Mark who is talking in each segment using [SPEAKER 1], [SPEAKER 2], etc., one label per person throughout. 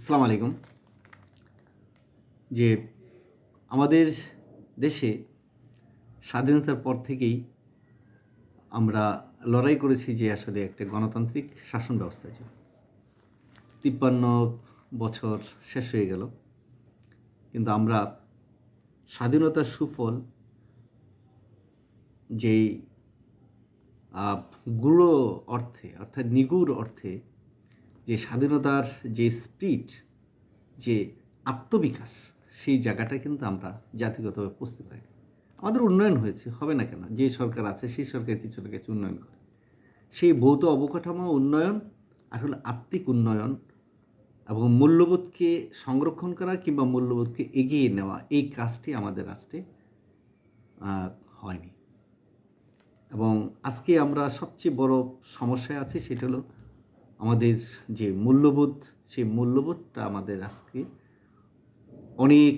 [SPEAKER 1] আসসালামু আলাইকুম। যে আমাদের দেশে স্বাধীনতার পর থেকেই আমরা লড়াই করেছি যে আসলে একটা গণতান্ত্রিক শাসন ব্যবস্থা ছিল তিপ্পান্ন বছর শেষ হয়ে গেল, কিন্তু আমরা স্বাধীনতার সুফল যেই গূঢ় অর্থে, অর্থাৎ নিগুড় অর্থে যে স্বাধীনতার যে স্পিরিট, যে আত্মবিকাশ, সেই জায়গাটা কিন্তু আমরা জাতিগতভাবে বুঝতে পারি। আমাদের উন্নয়ন হয়েছে, হবে না কেন? যে সরকার আছে, সেই সরকার কিছু না কিছু উন্নয়ন করে। সেই ভৌত অবকাঠামো উন্নয়ন আর হলো আত্মিক উন্নয়ন এবং মূল্যবোধকে সংরক্ষণ করা কিংবা মূল্যবোধকে এগিয়ে নেওয়া, এই কাজটি আমাদের রাষ্ট্রে হয়নি। এবং আজকে আমরা সবচেয়ে বড় সমস্যায় আছি, সেটা হলো আমাদের যে মূল্যবোধ, সেই মূল্যবোধটা আমাদের আজকে অনেক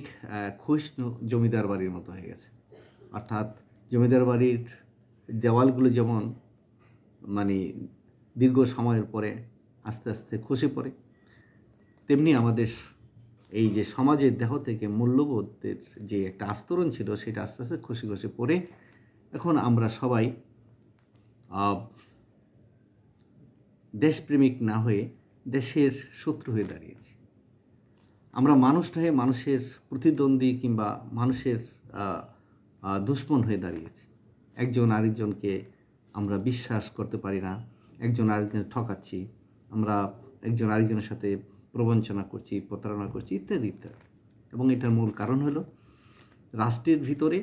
[SPEAKER 1] ক্ষয়িষ্ণু জমিদার বাড়ির মতো হয়ে গেছে। অর্থাৎ জমিদার বাড়ির দেওয়ালগুলো যেমন মানে দীর্ঘ সময়ের পরে আস্তে আস্তে খসে পড়ে, তেমনি আমাদের এই যে সমাজের দেহ থেকে মূল্যবোধের যে একটা আস্তরণ ছিল, সেটা আস্তে আস্তে খসে খসে পড়ে। এখন আমরা সবাই দেশপ্রেমিক না হয়ে দেশের শত্রু হয়ে দাঁড়িয়েছি। আমরা মানুষ হয়ে মানুষের প্রতিদ্বন্দ্বী কিংবা মানুষের দুশ্মন হয়ে দাঁড়িয়েছি। একজন আরেকজনকে আমরা বিশ্বাস করতে পারি না, একজন আরেকজনের ঠকাচ্ছি, আমরা একজন আরেকজনের সাথে প্রবঞ্চনা করছি, প্রতারণা করছি, ইত্যাদি ইত্যাদি। এবং এটার মূল কারণ হলো রাষ্ট্রের ভিতরে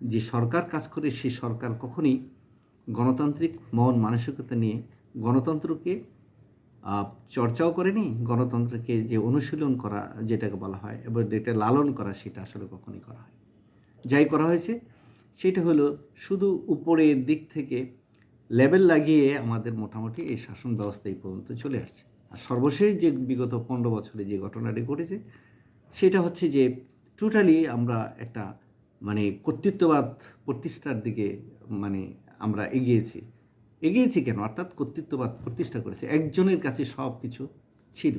[SPEAKER 1] যে সরকার কাজ করে সেই সরকার কখনই গণতান্ত্রিক মন, মানসিকতা নিয়ে গণতন্ত্রকে চর্চাও করেনি, গণতন্ত্রকে যে অনুশীলন করা, যেটাকে বলা হয়, এবং যেটা লালন করা, সেটা আসলে কখনই করা হয় যাই করা হয়েছে, সেটা হলো শুধু উপরের দিক থেকে লেভেল লাগিয়ে আমাদের মোটামুটি এই শাসন ব্যবস্থা এই পর্যন্ত চলে আসছে। আর সর্বশেষ যে বিগত পনেরো বছরে যে ঘটনাটি ঘটেছে, সেটা হচ্ছে যে টোটালি আমরা একটা মানে কর্তৃত্ববাদ প্রতিষ্ঠার দিকে মানে আমরা এগিয়েছি। এগিয়েছি কেন? অর্থাৎ কর্তৃত্ববাদ, প্রতিষ্ঠা করেছে। একজনের কাছে সব কিছু ছিল।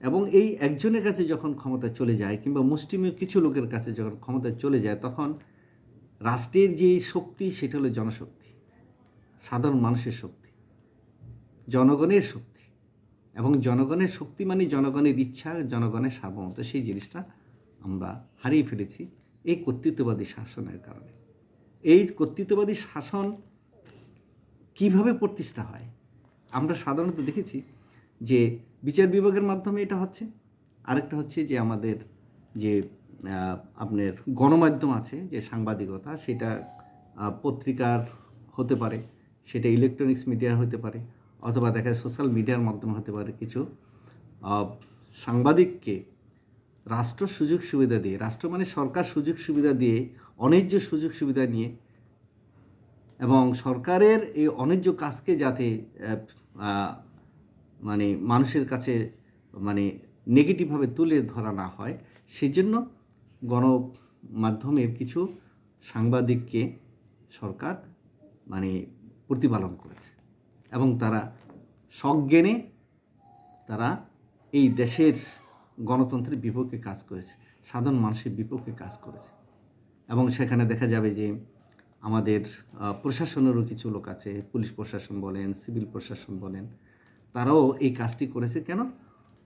[SPEAKER 1] এবং এই একজনের কাছে যখন ক্ষমতা চলে যায় কিংবা মুসলিমীয় কিছু লোকের কাছে যখন ক্ষমতা চলে যায়, তখন রাষ্ট্রের যে শক্তি, সেটা হলো জনশক্তি। সাধারণ মানুষের শক্তি। জনগণের শক্তি। এবং জনগণের শক্তি মানে জনগণের ইচ্ছা, জনগণের সার্বভৌমত্ব। সেই জিনিসটা আমরা হারিয়ে ফেলেছি এই কর্তৃত্ববাদী শাসনের কারণে। এই কর্তৃত্ববাদী শাসন কীভাবে প্রতিষ্ঠা হয়? আমরা সাধারণত দেখেছি যে বিচার বিভাগের মাধ্যমে এটা হচ্ছে। আরেকটা হচ্ছে যে আমাদের যে আপনার গণমাধ্যম আছে, যে সাংবাদিকতা, সেটা পত্রিকার হতে পারে, সেটা ইলেকট্রনিক্স মিডিয়া হতে পারে, অথবা দেখা যায় সোশ্যাল মিডিয়ার মাধ্যমে হতে পারে কিছু। সাংবাদিককে রাষ্ট্র সুযোগ সুবিধা দিয়ে, রাষ্ট্র মানে সরকার সুযোগ সুবিধা দিয়ে অন্যায্য সুযোগ সুবিধা নিয়ে এবং সরকারের এই অন্যায্য কাজকে যাতে মানে মানুষের কাছে মানে নেগেটিভভাবে তুলে ধরা না হয় সেই জন্য গণমাধ্যমের কিছু সাংবাদিককে সরকার মানে প্রতিপালন করেছে। এবং তারা সজ্ঞানে তারা এই দেশের গণতন্ত্রের বিপক্ষে কাজ করেছে, সাধারণ মানুষের বিপক্ষে কাজ করেছে। এবং সেখানে দেখা যাবে যে আমাদের প্রশাসনেরও কিছু লোক আছে, পুলিশ প্রশাসন বলেন, সিভিল প্রশাসন বলেন, তারাও এই কাজটি করেছে। কেন?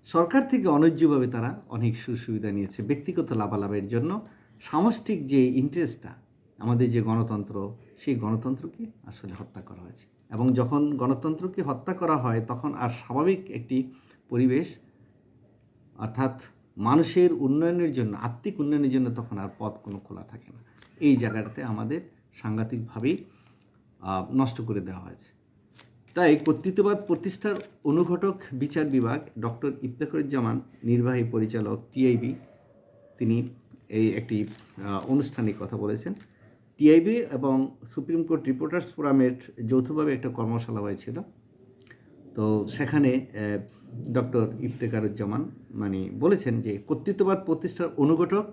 [SPEAKER 1] সরকার থেকে অন্যায্যভাবে তারা অনেক সুবিধা নিয়েছে। ব্যক্তিগত লাভালাভের জন্য সামষ্টিক যে ইন্টারেস্টটা, আমাদের যে গণতন্ত্র, সেই গণতন্ত্রকে আসলে হত্যা করা হয়েছে। এবং যখন গণতন্ত্রকে হত্যা করা হয়, তখন আর স্বাভাবিক একটি পরিবেশ, অর্থাৎ মানুষের উন্নয়নের জন্য, আত্মিক উন্নয়নের জন্য তখন আর পথ কোনো খোলা থাকে না। এই জায়গাটাতে আমাদের সাংঘাতিকভাবেই নষ্ট করে দেওয়া হয়েছে। তাই কর্তৃত্ববাদ প্রতিষ্ঠার অনুঘটক বিচার বিভাগ ডক্টর ইফতেখরুজ্জামান, নির্বাহী পরিচালক টিআইবি তিনি এই একটি অনুষ্ঠানে কথা বলেছেন। টিআইবি এবং সুপ্রিম কোর্ট রিপোর্টার্স ফোরামের যৌথভাবে একটা কর্মশালা হয়েছিল। তো সেখানে ডক্টর ইফতেকারুজ্জামান মানে বলেছেন যে কর্তৃত্ববাদ প্রতিষ্ঠার অনুঘটক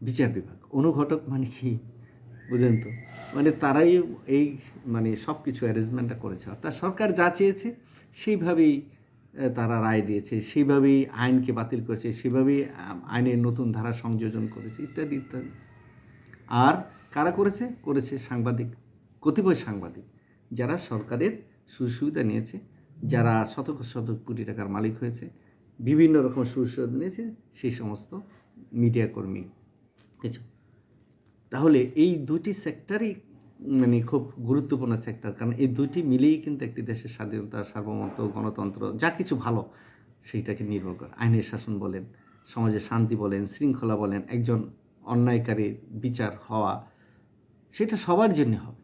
[SPEAKER 1] বিচার বিভাগ। অনুঘটক মানে কি? বুঝলেন তো? মানে তারাই এই মানে সব কিছু অ্যারেঞ্জমেন্টটা করেছে। অর্থাৎ সরকার যা চেয়েছে, সেইভাবেই তারা রায় দিয়েছে, সেইভাবেই আইনকে বাতিল করেছে সেভাবেই আইনের নতুন ধারা সংযোজন করেছে, ইত্যাদি ইত্যাদি। আর কারা করেছে? করেছে সাংবাদিক, কতিপয় সাংবাদিক, যারা সরকারের সুযোগ সুবিধা নিয়েছে, যারা শতক শতক কোটি টাকার মালিক হয়েছে, বিভিন্ন রকম সুযোগ সুবিধা নিয়েছে, সেই সমস্ত মিডিয়া কর্মী। কিছু। তাহলে এই দুটি সেক্টরই মানে খুব গুরুত্বপূর্ণ সেক্টর কারণ এই দুটি মিলেই কিন্তু একটি দেশের স্বাধীনতা, সার্বভৌমত্ব, গণতন্ত্র, যা কিছু ভালো, সেইটাকে নির্ভর করে। আইনের শাসন বলেন সমাজে শান্তি বলেন, শৃঙ্খলা বলেন, একজন অন্যায়কারীর বিচার হওয়া, সেটা সবার জন্য হবে।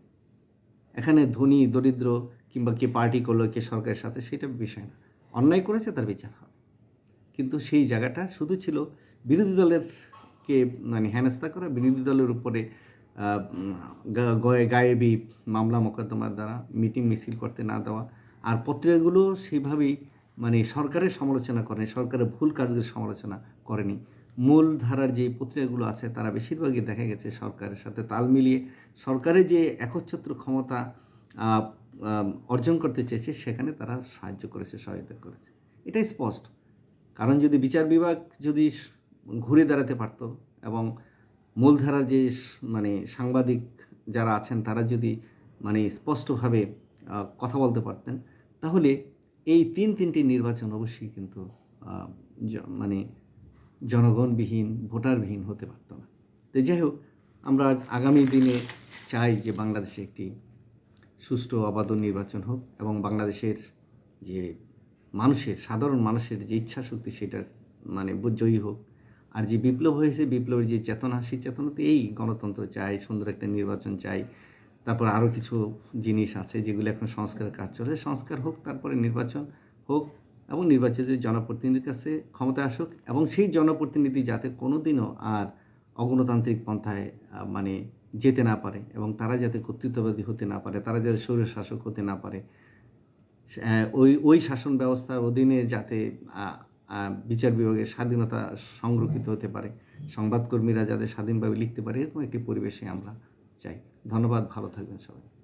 [SPEAKER 1] এখানে ধনী, দরিদ্র কিংবা কে পার্টি করল, কে সরকারের সাথে, সেটা বিষয় না। অন্যায় করেছে, তার বিচার হবে। কিন্তু সেই জায়গাটা শুধু ছিল বিরোধী দলের কে মানে হেনস্থা করা? বিরোধী দলের উপরে গায়েবি মামলা মোকদ্দমার দ্বারা মিটিং মিছিল করতে না দেওয়া। আর পত্রিকাগুলো সেইভাবেই মানে সরকারের সমালোচনা করেনি, সরকারের ভুল কাজগুলো সমালোচনা করেনি। মূল ধারার যে পত্রিকাগুলো আছে, তারা বেশিরভাগই দেখা গেছে সরকারের সাথে তাল মিলিয়ে। সরকারের যে একচ্ছত্র ক্ষমতা অর্জন করতে চেয়েছে, সেখানে তারা সাহায্য করেছে, সহায়তা করেছে। এটাই স্পষ্ট। কারণ যদি বিচার বিভাগ যদি ঘুরে দাঁড়াতে পারতো এবং মূলধারার যে মানে সাংবাদিক যারা আছেন, তারা যদি মানে স্পষ্টভাবে কথা বলতে পারতেন, তাহলে এই তিন তিনটি নির্বাচন অবশ্যই কিন্তু মানে জনগণবিহীন, ভোটারবিহীন হতে পারত না। তো যাই হোক, আমরা আগামী দিনে চাই যে বাংলাদেশে একটি সুষ্ঠু, অবাধ নির্বাচন হোক এবং বাংলাদেশের যে মানুষের, সাধারণ মানুষের যে ইচ্ছা শক্তি সেটা মানে জয়ী হোক। আর যে বিপ্লব হয়েছে, বিপ্লবের যে চেতনা, সেই চেতনাতে এই গণতন্ত্র চাই, সুন্দর একটা নির্বাচন চাই। তারপর আরও কিছু জিনিস আছে যেগুলো এখন সংস্কারের কাজ চলে। সংস্কার হোক, তারপরে নির্বাচন হোক এবং নির্বাচিত জনপ্রতিনিধির কাছে ক্ষমতা আসুক এবং সেই জনপ্রতিনিধি যাতে কোনোদিনও আর অগণতান্ত্রিক পন্থায় মানে যেতে না পারে এবং তারা যাতে কর্তৃত্ববাদী হতে না পারে, তারা যাতে স্বৈর শাসক হতে না পারে ওই ওই শাসন ব্যবস্থার অধীনে যাতে বিচার বিভাগের স্বাধীনতা সংরক্ষিত হতে পারে। সংবাদকর্মীরা যাদের স্বাধীনভাবে লিখতে পারে, এরকম একটি পরিবেশে আমরা চাই। ধন্যবাদ, ভালো থাকবেন সবাই।